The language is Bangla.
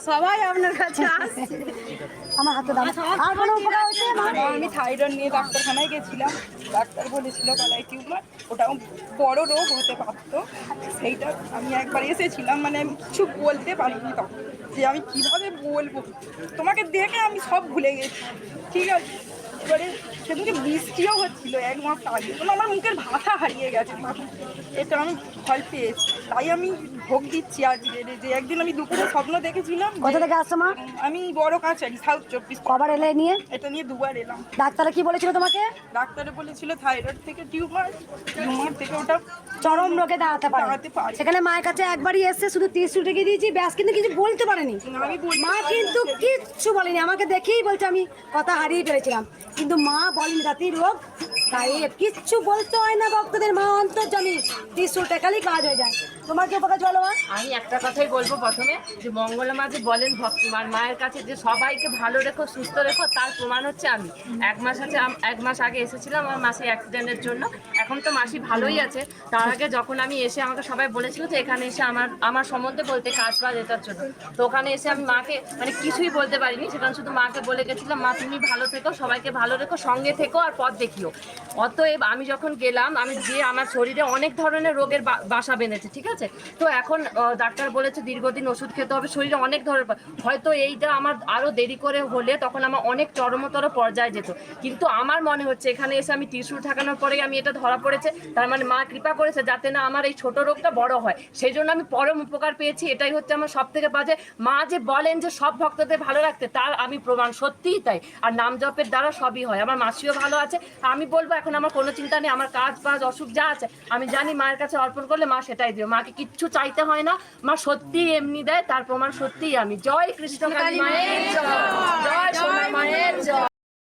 সবাই আপনার কাছে আমার আমি থাইরয়েড নিয়ে ডাক্তারখানায় ডাক্তার ওটাও বড় রোগ হতে সেইটা আমি একবার এসেছিলাম মানে আমি কিছু বলতে পারিনি যে আমি কীভাবে বলব? তোমাকে দেখে আমি সব ভুলে গেছি। ঠিক আছে? এবারে সেদিনকে বৃষ্টিও হচ্ছিল এক মাস আগে তখন আমার মুখের ভাষা হারিয়ে গেছে এটা আমি ভয় পেয়েছি। তাই আমি ভোগ দিচ্ছি আজকে যে একদিন আমি দুপুরে স্বপ্ন দেখেছিলাম কোথা থেকে আসছো মা? আমি বড় কাছারি সাউথ চব্বিশ কবার এলে নিয়ে? এটা নিয়ে দুবার এলাম। ডাক্তাররা কি বলেছিল তোমাকে? ডাক্তারে বলেছিল থাইরয়েড থেকে টিউমার টিউমার থেকে ওটা চরম রোগে দাঁড়াতে পারে। সেখানে মায়ের কাছে একবারই এসে শুধু ত্রিশুল রেখে দিয়েছি ব্যাস কিন্তু কিছু বলতে পারেনি। আমি মা কিন্তু কিচ্ছু বলেনি। আমাকে দেখেই বলছে আমি কথা হারিয়ে ফেলেছিলাম। কিন্তু মা বলেন জাতি রোগ তাই কিচ্ছু বলতে হয় না, ভক্তদের মা অন্তর্জামী ত্রিশুল টেকালেই কাজ হয়ে যায়। তোমার কি উপকার চলো আমি একটা কথাই বলব প্রথমে, যে মঙ্গলা মা যে বলেন ভক্ত মায়ের কাছে যে সবাইকে ভালো রেখো, সুস্থ রেখো, তার প্রমাণ হচ্ছে আমি। এক মাস আছে এক মাস আগে এসেছিলাম আমার মাসি অ্যাক্সিডেন্টের জন্য। এখন তো মাসি ভালোই আছে। তার আগে যখন আমি এসে আমাকে সবাই বলেছিল যে এখানে এসে আমার আমার সম্বন্ধে বলতে কাজ বাজ এটার জন্য। তো ওখানে এসে আমি মাকে মানে কিছুই বলতে পারিনি সেখানে শুধু মাকে বলে গেছিলাম, মা, তুমি ভালো থেকো, সবাইকে ভালো রেখো, সঙ্গে থেকো আর পথ দেখিও। অতএব আমি যখন গেলাম, আমি যে আমার শরীরে অনেক ধরনের রোগের বাসা বেঁধেছে, ঠিক আছে? তো এখন ডাক্তার বলেছে দীর্ঘদিন ওষুধ খেতে হবে, শরীরে অনেক ধরনের হয়তো এইটা আমার আরও দেরি করে হলে তখন আমার অনেক চরমতর পর্যায়ে যেত। কিন্তু আমার মনে হচ্ছে, এখানে এসে আমি টিস্যু ঠাকানোর পরে আমি এটা ধরা পড়েছে। তার মানে মা কৃপা করেছে যাতে না আমার এই ছোট রোগটা বড় হয়। সেই জন্য আমি পরম উপকার পেয়েছি, এটাই হচ্ছে আমার সব থেকে বাজে। মা যে বলেন যে সব ভক্তদের ভালো রাখতে, তার আমি প্রমাণ সত্যিই তাই। আর নাম জপের দ্বারা সবই হয়। আমার মাসিও ভালো আছে, আমি বলব, এখন আমার কোনো চিন্তা নেই, আমার কাজ বাজ, অসুখ যা আছে, আমি জানি মায়ের কাছে অর্পণ করলে মা সেটাই দেবে। মাকে কিচ্ছু চাইতে হয় না, মা সত্যি এমনি দেয়, তার প্রমাণ সত্যিই আমি। জয় কৃষ্ণ মায়ের জয়। জয় মায়ের জয়।